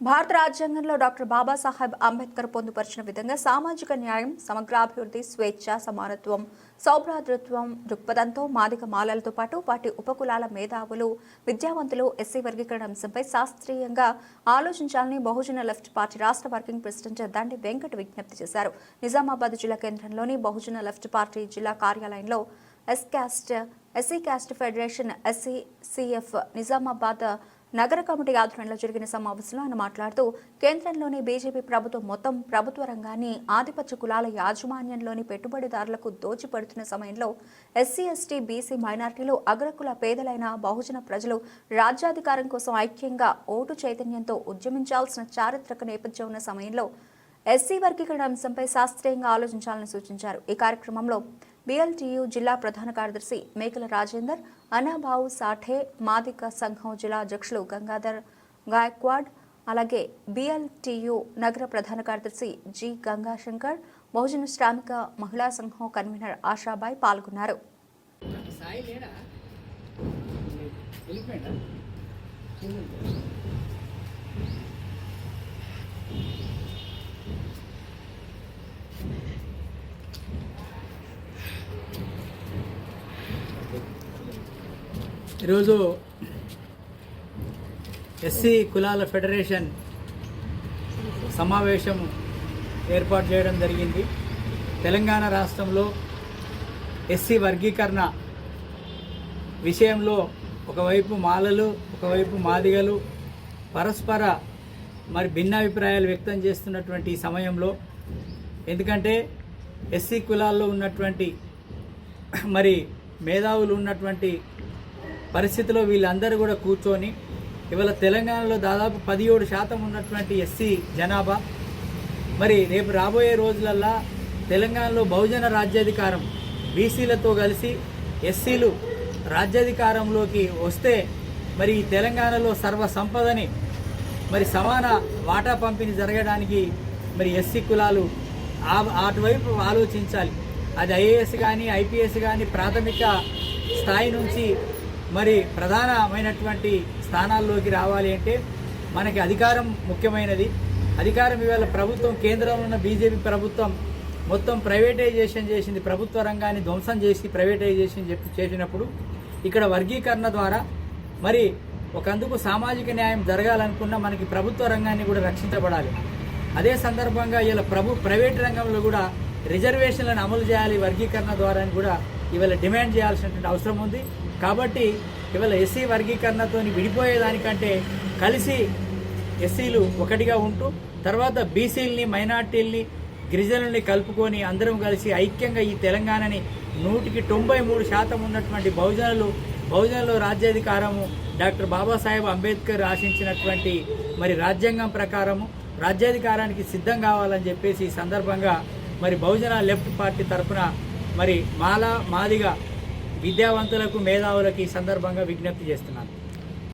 భారత రాజ్యాంగంలో డాక్టర్ బాబాసాహెబ్ అంబేద్కర్ పొందుపరిచిన విధంగా సామాజిక న్యాయం సమగ్రాభివృద్ధి స్వేచ్ఛ సమానత్వం సౌభ్రాతృత్వం దృక్పథంతో మాదిక మాలలతో పాటు వాటి ఉపకులాల మేధావులు విద్యావంతులు ఎస్సీ వర్గీకరణ అంశంపై శాస్త్రీయంగా ఆలోచించాలని బహుజన లెఫ్ట్ పార్టీ రాష్ట్ర వర్కింగ్ ప్రెసిడెంట్ దండి వెంకట్ విజ్ఞప్తి చేశారు. నిజామాబాద్ జిల్లా కేంద్రంలోని బహుజన లెఫ్ట్ పార్టీ జిల్లా కార్యాలయంలో S caste SC caste federation SC CF Nizamabad నగర కమిటీ ఆధ్వర్యంలో జరిగిన సమావేశంలో ఆయన మాట్లాడుతూ కేంద్రంలోని బీజేపీ ప్రభుత్వం మొత్తం ప్రభుత్వ రంగాన్ని ఆధిపత్య కులాల యాజమాన్యంలోని పెట్టుబడిదారులకు దోచిపెడుతున్న సమయంలో ఎస్సీ ఎస్టీ బీసీ మైనార్టీలు అగ్రకుల పేదలైన బహుజన ప్రజలు రాజ్యాధికారం కోసం ఐక్యంగా ఓటు చైతన్యంతో ఉద్యమించాల్సిన చారిత్రక నేపథ్యం ఉన్న సమయంలో ఎస్సీ వర్గీకరణ అంశంపై శాస్త్రీయంగా ఆలోచించాలని సూచించారు. ఈ కార్యక్రమంలో బీఎల్టీయు జిల్లా ప్రధాన కార్యదర్శి మేకల రాజేందర్ అనాబావు సాఠే మాదిక సంఘం జిల్లా అధ్యక్షులు గంగాధర్ గాయక్వాడ్ అలాగే బీఎల్టీయు నగర ప్రధాన కార్యదర్శి జి గంగాశంకర్ బహుజన శ్రామిక మహిళా సంఘం కన్వీనర్ ఆశాబాయ్ పాల్గొన్నారు Thank you. ఈరోజు ఎస్సీ కులాల ఫెడరేషన్ సమావేశం ఏర్పాటు చేయడం జరిగింది. తెలంగాణ రాష్ట్రంలో ఎస్సీ వర్గీకరణ విషయంలో ఒకవైపు మాలలు ఒకవైపు మాదిగలు పరస్పర మరి భిన్నాభిప్రాయాలు వ్యక్తం చేస్తున్నటువంటి ఈ సమయంలో ఎందుకంటే ఎస్సీ కులాల్లో ఉన్నటువంటి మరి మేధావులు ఉన్నటువంటి పరిస్థితిలో వీళ్ళందరూ కూడా కూర్చొని ఇవాళ తెలంగాణలో దాదాపు పదిహేడు శాతం ఉన్నటువంటి ఎస్సీ జనాభా. మరి రేపు రాబోయే రోజులల్లా తెలంగాణలో బహుజన రాజ్యాధికారం బీసీలతో కలిసి ఎస్సీలు రాజ్యాధికారంలోకి వస్తే మరి ఈ తెలంగాణలో సర్వ సంపదని మరి సమాన వాటా పంపిణీ జరగడానికి మరి ఎస్సీ కులాలు ఆ- అటువైపు ఆలోచించాలి. అది ఐఏఎస్ కానీ ఐపీఎస్ కానీ ప్రాథమిక స్థాయి నుంచి మరి ప్రధానమైనటువంటి స్థానాల్లోకి రావాలి అంటే మనకి అధికారం ముఖ్యమైనది. అధికారం ఇవాళ ప్రభుత్వం కేంద్రంలో ఉన్న బీజేపీ ప్రభుత్వం మొత్తం ప్రైవేటైజేషన్ చేసింది. ప్రభుత్వ రంగాన్ని ధ్వంసం చేసి ప్రైవేటైజేషన్ చెప్పి చేసినప్పుడు ఇక్కడ వర్గీకరణ ద్వారా మరి ఒకందుకు సామాజిక న్యాయం జరగాలనుకున్న మనకి ప్రభుత్వ రంగాన్ని కూడా రక్షించబడాలి. అదే సందర్భంగా ఇలా ప్రభు ప్రైవేట్ రంగంలో కూడా రిజర్వేషన్లను అమలు చేయాలి వర్గీకరణ ద్వారా అని కూడా ఇవాళ డిమాండ్ చేయాల్సినటువంటి అవసరం ఉంది. కాబట్టి ఇవాళ ఎస్సీ వర్గీకరణతో విడిపోయేదానికంటే కలిసి ఎస్సీలు ఒకటిగా ఉంటూ తర్వాత బీసీలని మైనార్టీల్ని గిరిజనుల్ని కలుపుకొని అందరం కలిసి ఐక్యంగా ఈ తెలంగాణని నూటికి తొంభై మూడు శాతం ఉన్నటువంటి బహుజనులు బహుజనులు రాజ్యాధికారము డాక్టర్ బాబాసాహెబ్ అంబేద్కర్ ఆశించినటువంటి మరి రాజ్యాంగం ప్రకారము రాజ్యాధికారానికి సిద్ధం కావాలని చెప్పేసి ఈ సందర్భంగా మరి బహుజన లెఫ్ట్ పార్టీ తరఫున మరి మాల మాదిగా విద్యావంతులకు మేధావులకు ఈ సందర్భంగా విజ్ఞప్తి చేస్తున్నాను.